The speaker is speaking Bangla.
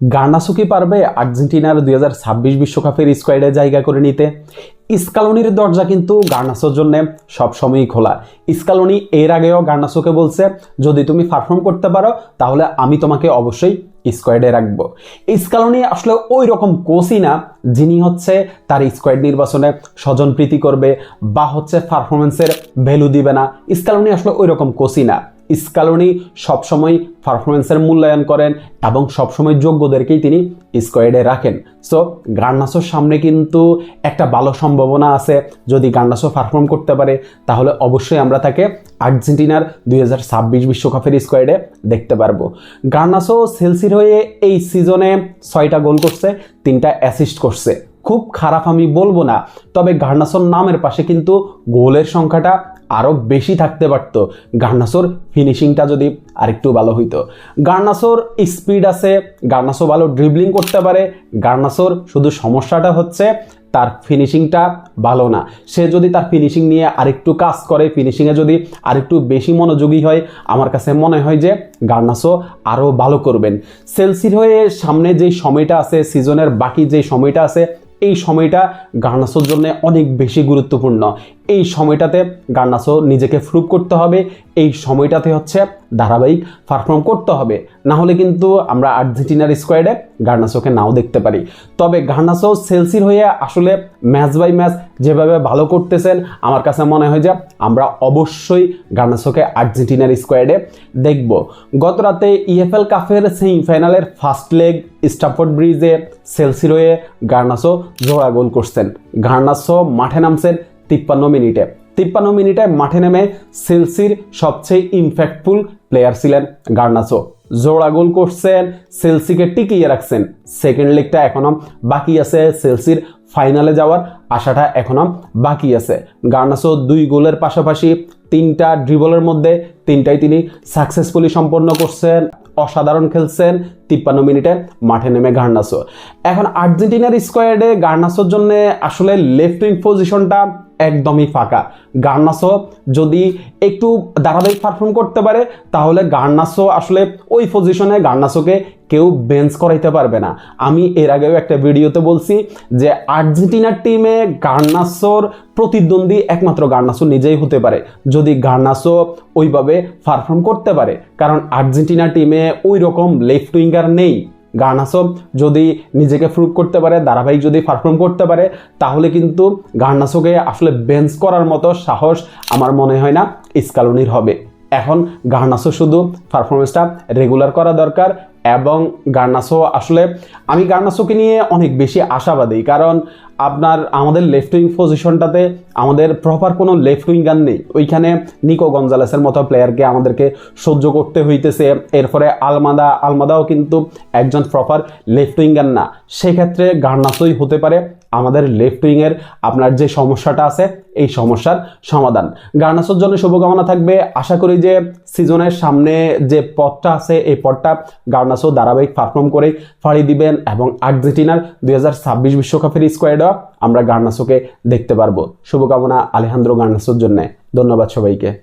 গার্নাসো কি পারবে আর্জেন্টিনার দুই হাজার ছাব্বিশ বিশ্বকাপের স্কোয়াডে জায়গা করে নিতে। স্কালোনির দরজা কিন্তু গার্নাসোর জন্য সবসময়ই খোলা। স্কালোনি এর আগেও গার্নাসোকে বলছে, যদি তুমি পারফর্ম করতে পারো, তাহলে আমি তোমাকে অবশ্যই স্কোয়াডে রাখব। স্কালোনি আসলে ওই রকম কোচই না, যিনি হচ্ছে তার স্কোয়াড নির্বাচনে স্বজনপ্রীতি করবে বা হচ্ছে পারফরমেন্সের ভ্যালু দিবে না। স্কালোনি আসলে ওই রকম কোচই না। স্কালোনি সবসময় পারফরমেন্সের মূল্যায়ন করেন এবং সবসময় যোগ্যদেরকেই তিনি স্কোয়াডে রাখেন। সো গার্নাসোর সামনে কিন্তু একটা ভালো সম্ভাবনা আছে। যদি গার্নাসো পারফর্ম করতে পারে, তাহলে অবশ্যই আমরা তাকে আর্জেন্টিনার দুই হাজার ছাব্বিশ বিশ্বকাপের স্কোয়াডে দেখতে পারব। গার্নাসো সেলসির হয়ে এই সিজনে ছয়টা গোল করছে, তিনটা অ্যাসিস্ট করছে। খুব খারাপ আমি বলব না, তবে গার্নাসোর নামের পাশে কিন্তু গোলের সংখ্যাটা আরও বেশি থাকতে পারত। গার্নাসোর ফিনিশিংটা যদি আরেকটু ভালো হইতো। গার্নাসোর স্পিড আছে, গার্নাসো ভালো ড্রিবলিং করতে পারে, গার্নাসোর শুধু সমস্যাটা হচ্ছে তার ফিনিশিংটা ভালো না। সে যদি তার ফিনিশিং নিয়ে আরেকটু কাজ করে ফিনিশিংয়ে যদি আরেকটু বেশি মনোযোগী হয়, আমার কাছে মনে হয় যে গার্নাসো আরও ভালো করবেন। সেলসির হয়ে সামনে যে সময়টা আছে, সিজনের বাকি যে সময়টা আছে, এই সময়টা গার্নাসোর জন্য অনেক বেশি গুরুত্বপূর্ণ। এই সময়টাতে গার্নাসো নিজেকে প্রুভ করতে হবে। এই সময়টাতে হচ্ছে ধারাবাহিক পারফর্ম করতে হবে। না হলে কিন্তু আমরা আর্জেন্টিনার স্কোয়াডে গার্নাসোকে নাও দেখতে পারি। তবে গার্নাসো সেলসির হয়ে আসলে ম্যাচ বাই ম্যাচ যেভাবে ভালো করতেছেন, আমার কাছে মনে হয় যে আমরা অবশ্যই গার্নাসোকে আর্জেন্টিনার স্কোয়াডে দেখব। গত রাতে ইএফএল কাপের সেমিফাইনালের ফার্স্ট লেগ স্টাফোর্ড ব্রিজে সেলসির হয়ে গার্নাসো জোড়া গোল করছেন। গার্নাসো মাঠে নামছেন তিপ্পান্ন মিনিটে। তিপ্পান্ন মিনিটে মাঠে নেমে সেলসির সবচেয়ে ইম্প্যাক্টফুল প্লেয়ার ছিলেন গার্নাসো। জোড়া গোল করছেন, সেলসিকে টিকিয়ে রাখছেন। সেকেন্ড লিগটা এখনও বাকি আছে, সেলসির ফাইনালে যাওয়ার আশাটা এখনও বাকি আছে। গার্নাসো দুই গোলের পাশাপাশি তিনটা ড্রিবলের মধ্যে তিনটাই তিনি সাকসেসফুলি সম্পন্ন করছেন, অসাধারণ খেলছেন, তিপ্পান্ন মিনিটে মাঠে নেমে গার্নাসো এখন আর্জেন্টিনার স্কোয়াডে গার্নাসোর জন্য আসলে লেফট উইং পজিশনটা একদমই ফাঁকা। গার্নাসো যদি একটু ধারাবাহিক পারফর্ম করতে পারে, তাহলে গার্নাসো আসলে ওই পজিশনে গার্নাসোকে কেউ বেঞ্চ করাইতে পারবে না। আমি এর আগেও একটা ভিডিওতে বলছি যে আর্জেন্টিনার টিমে গার্নাসোর প্রতিদ্বন্দ্বী একমাত্র গার্নাসো নিজেই হতে পারে। যদি গার্নাসো ওইভাবে পারফর্ম করতে পারে, কারণ আর্জেন্টিনা টিমে ওই রকম লেফট উইঙ্গার নেই। গার্নাসো যদি নিজেকে প্রুভ করতে পারে, ধারাবাহিক যদি পারফর্ম করতে পারে, তাহলে কিন্তু গার্নাসোকে আসলে বেঞ্চ করার মতো সাহস আমার মনে হয় না স্কালনির হবে। এখন গার্নাসো শুধু পারফরমেন্সটা রেগুলার করা দরকার এবং গার্নাসো আসলে আমি গার্নাসোকে নিয়ে অনেক বেশি আশাবাদী, কারণ আপনার আমাদের লেফট উইং পজিশনটাতে আমাদের প্রপার কোনো লেফট উইঙ্গার নেই। ওইখানে নিকো গঞ্জালেসের মতো প্লেয়ারকে আমাদেরকে সহ্য করতে হইতেছে। এরপরে আলমাদা আলমাদাও কিন্তু একজন প্রপার লেফট উইঙ্গার না। সেক্ষেত্রে গার্নাসোই হতে পারে আমাদের লেফট উইংয়ের আপনার যে সমস্যাটা আছে, এই সমস্যার সমাধান। গার্নাসোর জন্য শুভকামনা থাকবে। আশা করি যে সিজনের সামনে যে পথটা আছে, এই পথটা গার্নাসো ধারাবাহিক পারফর্ম করে ফাড়ি দিবেন এবং আর্জেন্টিনার দুই হাজার ছাব্বিশ বিশ্বকাপের স্কোয়াডও আমরা গার্নাসোকে দেখতে পারব। শুভকামনা আলেহান্দ্রো গার্নাসোর জন্য। ধন্যবাদ সবাইকে।